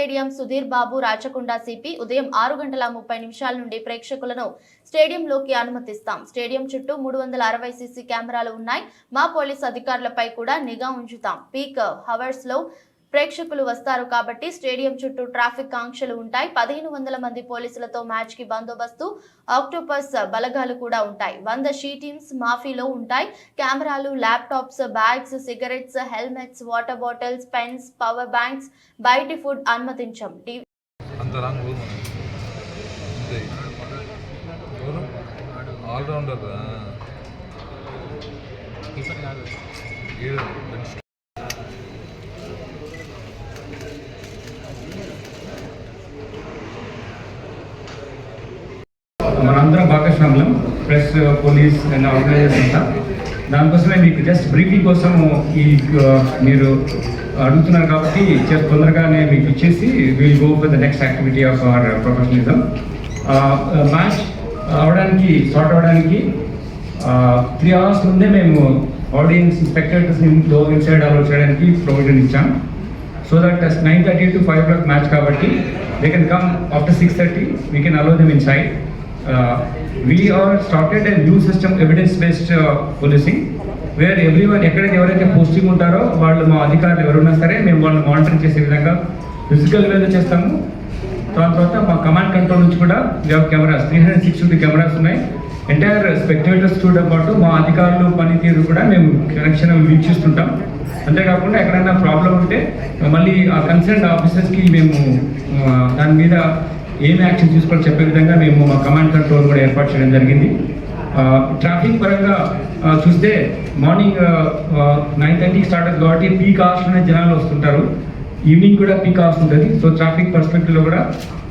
Stadium Sudheer Babu Rachakonda CP ఉదయం ఆరు గంటల ముప్పై నిమిషాల నుండి ప్రేక్షకులను స్టేడియంలోకి అనుమతిస్తాం. స్టేడియం చుట్టూ మూడు వందల అరవై సీసీ కెమెరాలు ఉన్నాయి. మా పోలీస్ అధికారులపై కూడా నిఘా ఉంచుతాం. పీక్ హవర్స్లో ప్రేక్షకులు వస్తారు కాబట్టి స్టేడియం చుట్టూ ట్రాఫిక్ ఆంక్షలు ఉంటాయి. పదిహేను వందల మంది పోలీసులతో మ్యాచ్కి బందోబస్తు ఆక్టోపస్ బలగాలు కూడా ఉంటాయి. వంద షీ టీమ్స్ మాఫీలో ఉంటాయి. కెమెరాలు laptops bags cigarettes helmets water bottles pens power banks బయటి ఫుడ్ అనుమతించం. ఆల్రౌండర్? మనందరం భాగస్వాములం ప్రెస్ పోలీస్ అండ్ ఆర్గనైజర్స్ అంతా. దానికోసమే మీకు జస్ట్ బ్రీఫింగ్ కోసం ఈ మీరు అడుగుతున్నారు కాబట్టి జస్ట్ తొందరగానే మీకు ఇచ్చేసి will go for the next activity of our professionalism match అవడానికి సార్ట్ అవడానికి త్రీ అవర్స్ ముందే మేము ఆడియన్స్ స్పెక్టేటర్స్ని లో ఇన్సైడ్ అలౌట్ చేయడానికి ప్రొవిజన్ ఇచ్చాం. So that nine thirty to five o'clock match కాబట్టి they can come after six thirty we can allow them inside we are started a new system evidence based policing where everyone ఎక్కడైతే ఎవరైతే posting ఉంటారో వాళ్ళు మా అధికారులు ఎవరున్నా సరే మేము వాళ్ళని మానిటర్ చేసే విధంగా ఫిజికల్ వేలో చేస్తాము. దాని తర్వాత మా కమాండ్ కంట్రోల్ నుంచి కూడా cameras three hundred sixty cameras ఉన్నాయి. ఎంటైర్ స్పెక్టేటర్స్ చూడడం పాటు మా అధికారులు పనితీరు కూడా మేము కనెక్షన్ వీక్షిస్తుంటాం. అంతేకాకుండా ఎక్కడైనా ప్రాబ్లం ఉంటే మళ్ళీ ఆ కన్సర్న్ ఆఫీసర్స్కి మేము దాని మీద ఏమి యాక్షన్ తీసుకోవాలో చెప్పే విధంగా మేము మా కమాండ్ కంట్రోల్ కూడా ఏర్పాటు చేయడం జరిగింది. ట్రాఫిక్ పరంగా చూస్తే మార్నింగ్ నైన్ థర్టీకి స్టార్ట్ అవుతుంది కాబట్టి పీక్ అవర్స్లోనే జనాలు వస్తుంటారు. ఈవినింగ్ కూడా పీక్ అవర్స్ ఉంటుంది. సో ట్రాఫిక్ పర్స్పెక్టివ్లో కూడా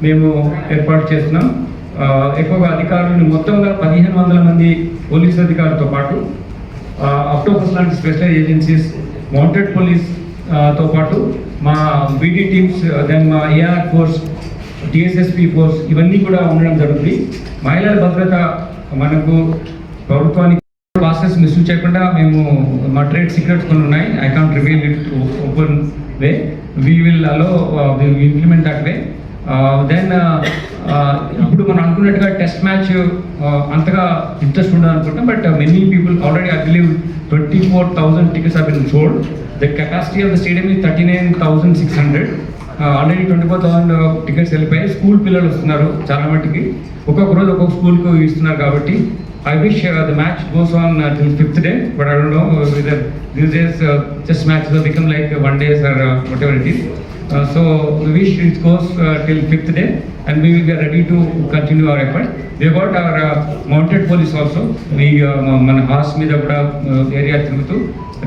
మేము ఏర్పాటు చేస్తున్నాం. ఎక్కువగా అధికారులను మొత్తంగా పదిహేను వందల మంది పోలీస్ అధికారులతో పాటు అప్టోపస్ లాంటి స్పెషల్ ఏజెన్సీస్ మౌంటెడ్ పోలీస్తో పాటు మా బీటీ టీమ్స్ దెన్ మా ఏఆర్ ఫోర్స్ టిఎస్ఎస్పి ఫోర్స్ ఇవన్నీ కూడా ఉండడం జరుగుతుంది. మహిళల భద్రత మనకు ప్రభుత్వానికి ప్రాసెస్ మిస్యూజ్ చేయకుండా మేము మా ట్రేడ్ సీక్రెట్స్ కొన్ని ఉన్నాయి. I can't reveal it open way we will allow implement that way then ఇప్పుడు మనం అనుకున్నట్టుగా టెస్ట్ మ్యాచ్ uh, అంతగా ఇంట్రెస్ట్ ఉండదు అనుకుంటాం but many people already I believe twenty four thousand tickets have been sold the capacity of the stadium is thirty nine thousand six hundred already twenty four thousand tickets వెళ్ళిపోయాయి school పిల్లలు వస్తున్నారు చాలా మట్టుకి ఒక్కొక్క రోజు ఒక్కొక్క స్కూల్కు ఇస్తున్నారు కాబట్టి I wish uh, the match goes on till fifth day but I don't know whether days just match become like one days or whatever it is so wish wish it goes fifth day and day and we will be ready to continue our effort. We have got our uh, mounted police also. We uh, మన horse మీద కూడా uh, area తిరుగుతూ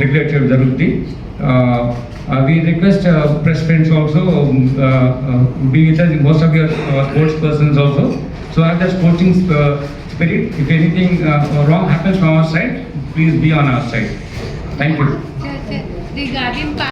regulate చేయడం జరుగుతుంది Uh, uh, we request uh, press friends also um, be with us. Most of your sports persons also. So have the sporting spirit. If anything wrong happens from our side, please be on our side. Thank you. Regarding